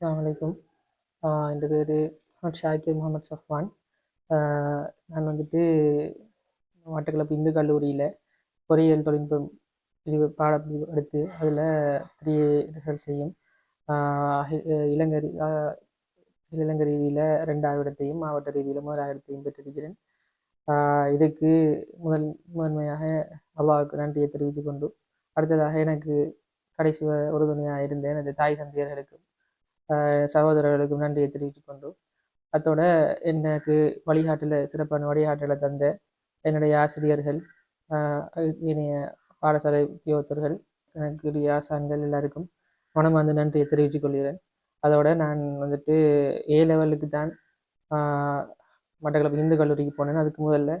அஸ்லாம் வலைக்கும் என் பேர் ஷாக்கிர் முகமது சஃப்வான். நான் வந்துட்டு மட்டக்களப்பு இந்து கல்லூரியில் பொறியியல் தொழில்நுட்பம் பிரிவு பாடப்பிரிவு எடுத்து அதில் த்ரீ ரிசல்ட் செய்யும். இளங்கரி இளங்க ரீதியில் ரெண்டாவது இடத்தையும் மாவட்ட ரீதியில் முதலாவது இடத்தையும் பெற்றிருக்கிறேன். இதுக்கு முதல் முதன்மையாக அல்லாஹ்வுக்கு நன்றியை தெரிவித்துக் கொண்டு அடுத்ததாக எனக்கு கடைசி வ- உறுதுணையாக இருந்தேன் எனது தாய் தந்தையர்களுக்கும் சகோதரர்களுக்கும் நன்றியை தெரிவித்துக் கொண்டு அத்தோட எனக்கு வழிகாட்டில் சிறப்பான வழிகாட்டலை தந்த என்னுடைய ஆசிரியர்கள் ஆஹ் இனிய பாடசாலை உத்தியோகத்தர்கள் எனக்குரிய ஆசான்கள் எல்லாருக்கும் மனம் வந்து நன்றியை தெரிவித்துக் கொள்கிறேன். அதோட நான் வந்துட்டு ஏ லெவலுக்கு தான் ஆஹ் மட்டக்களப்பு இந்து கல்லூரிக்கு போனேன். அதுக்கு முதல்ல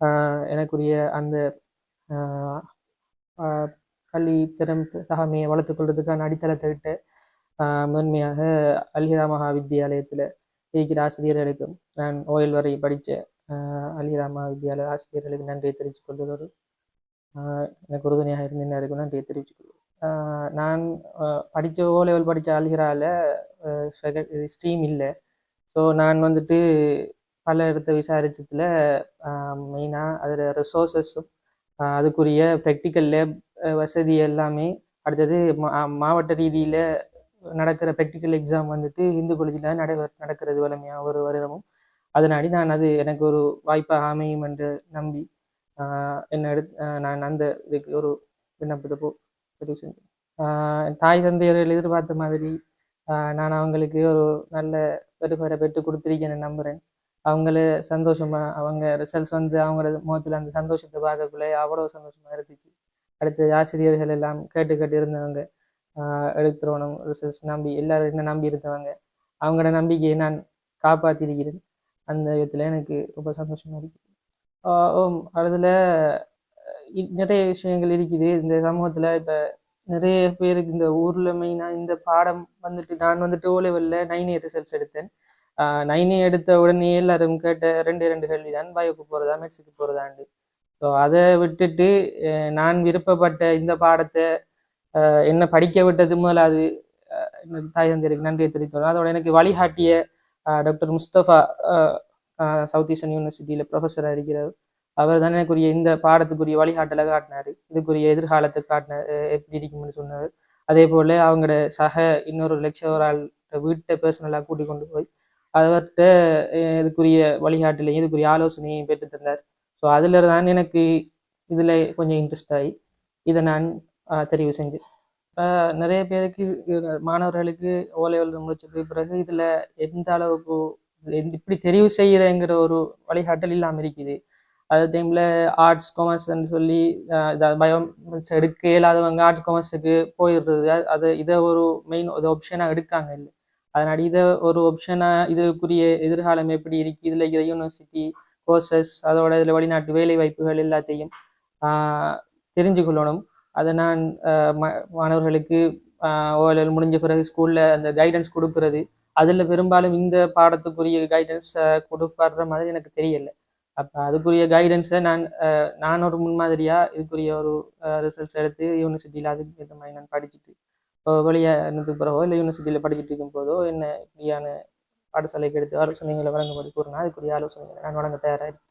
ஆஹ் எனக்குரிய அந்த ஆஹ் ஆஹ் கல்வி திறம் தகமையை வளர்த்துக் கொள்றதுக்கான அடித்தளத்தை விட்டு முதன்மையாக அல்ஹிரா மகா வித்தியாலயத்தில் இருக்கிற ஆசிரியர்களுக்கும் நான் ஓயல் வரை படித்த அல்ஹிரா மகா வித்தியாலய ஆசிரியர்களுக்கு நன்றியை தெரிவித்துக் கொள்வதோடு எனக்கு உறுதுணையாக இருந்த எல்லாருக்கும் நன்றியை தெரிவித்துக் கொள்வேன் ஆஹ் நான் படித்த ஓ லெவல் படித்த அல்ஹிராவில் ஸ்ட்ரீம் இல்லை. ஸோ நான் வந்துட்டு பல இடத்த விசாரிச்சதுல மெயினாக அதில் ரிசோர்ஸஸும் அதுக்குரிய ப்ராக்டிக்கல் லேப் வசதி எல்லாமே அடுத்தது மா மாவட்ட ரீதியில் நடக்கிற ப்ராக்டிக்கல் எக்ஸாம் வந்துட்டு இந்து காலேஜில் நட நடக்கிறது வலிமையாக ஒரு வருடமும். அதனாடி நான் அது எனக்கு ஒரு வாய்ப்பாக அமையும் என்று நம்பி என்னை எடுத்து நான் அந்த இதுக்கு ஒரு விண்ணப்பத்தை போ பதிவு செஞ்சேன். தாய் தந்தையர்கள் எதிர்பார்த்த மாதிரி நான் அவங்களுக்கு ஒரு நல்ல பெருபரை பெற்று கொடுத்துருக்கேன்னு நம்புகிறேன் அவங்கள சந்தோஷமாக அவங்க ரிசல்ட்ஸ் வந்து அவங்களோட முகத்தில் அந்த சந்தோஷத்தை பார்க்கக்குள்ளே அவ்வளோ சந்தோஷமாக இருந்துச்சு. அடுத்து ஆசிரியர்கள் எல்லாம் கேட்டு கேட்டு இருந்தவங்க எடுத்துருவணும். ரிசல்ட்ஸ் நம்பி எல்லாரும் என்ன நம்பி இருந்தவங்க அவங்களோட நம்பிக்கையை நான் காப்பாற்றிருக்கிறேன் அந்த விதத்தில் எனக்கு ரொம்ப சந்தோஷமா இருக்குது ஓம் அதில் நிறைய விஷயங்கள் இருக்குது. இந்த சமூகத்தில் இப்போ நிறைய பேருக்கு இந்த ஊரில் மெயினாக இந்த பாடம் வந்துட்டு நான் வந்துட்டு ஓ லெவலில் நைன் இயர் ரிசல்ட்ஸ் எடுத்தேன் நைன் எடுத்த உடனே எல்லாரும் கேட்ட ரெண்டு ரெண்டு கேள்வி தான் பயோக்கு போகிறதா மெட்ஸுக்கு போகிறதாண்டு ஸோ அதை விட்டுட்டு நான் விருப்பப்பட்ட இந்த பாடத்தை என்ன படிக்க விட்டது முதல்ல அது எனக்கு தாய் தந்திருக்கு நன்றியை தெரிவித்தோம் அதோட எனக்கு வழிகாட்டிய டாக்டர் முஸ்தபா சவுத் ஈஸ்டர்ன் யூனிவர்சிட்டியில் ப்ரொஃபஸராக இருக்கிறார் அவர் தான் எனக்குரிய இந்த பாடத்துக்குரிய வழிகாட்டலை காட்டினார். இதுக்குரிய எதிர்காலத்தை காட்டினார் எப்படி இருக்கும்னு சொன்னார். அதே போல் அவங்களோட சக இன்னொரு லெக்சரால் வீட்டை பர்சனலாக கூட்டி கொண்டு போய் அவர்கிட்ட இதுக்குரிய வழிகாட்டிலையும் இதுக்குரிய ஆலோசனையும் பெற்று தந்தார். ஸோ அதில் தான் எனக்கு இதில் கொஞ்சம் இன்ட்ரெஸ்ட் ஆகி இதை நான் தெரிவு செஞ்சு. நிறைய பேருக்கு மாணவர்களுக்கு ஓ லெவல் முடிச்சதுக்கு பிறகு இதில் எந்த அளவுக்கு எந்த இப்படி தெரிவு செய்கிறேங்கிற ஒரு வழிகாட்டல் இல்லாமல் இருக்குது. அதே டைமில் ஆர்ட்ஸ் காமர்ஸ்ன்னு சொல்லி பயோ எடுக்க இயலாதவங்க ஆர்ட் காமர்ஸுக்கு போயிடுறது அது இதை ஒரு மெயின் ஒரு ஆப்ஷனாக எடுக்காங்க இல்லை. அதனால இதை ஒரு ஆப்ஷனாக இதற்குரிய எதிர்காலம் எப்படி இருக்குது இதில் இருக்கிற யூனிவர்சிட்டி கோர்சஸ் அதோட இதில் வெளிநாட்டு வேலை வாய்ப்புகள் எல்லாத்தையும் தெரிஞ்சு கொள்ளணும் அதை நான் மாணவர்களுக்கு ஓஎல்எல் முடிஞ்ச பிறகு ஸ்கூலில் அந்த கைடன்ஸ் கொடுக்கறது. அதில் பெரும்பாலும் இந்த பாடத்துக்குரிய கைடன்ஸ் கொடுப்படுற மாதிரி எனக்கு தெரியலை. அப்போ அதுக்குரிய கைடன்ஸை நான் நான் ஒரு முன்மாதிரியாக இதுக்குரிய ஒரு ரிசல்ட்ஸ் எடுத்து யூனிவர்சிட்டியில் அதுக்கு ஏற்ற மாதிரி நான் படிச்சுட்டு இப்போ வெளியானதுக்கு பிறகோ இல்லை யூனிவர்சிட்டியில் படிச்சுட்டு இருக்கும் போதோ என்ன இப்படியான பாடசாலைக்கு எடுத்து ஆலோசனைகளை வழங்கும்படி கூறினா அதுக்குரிய ஆலோசனைகளை நான் வழங்க தயாராக இருக்கேன்.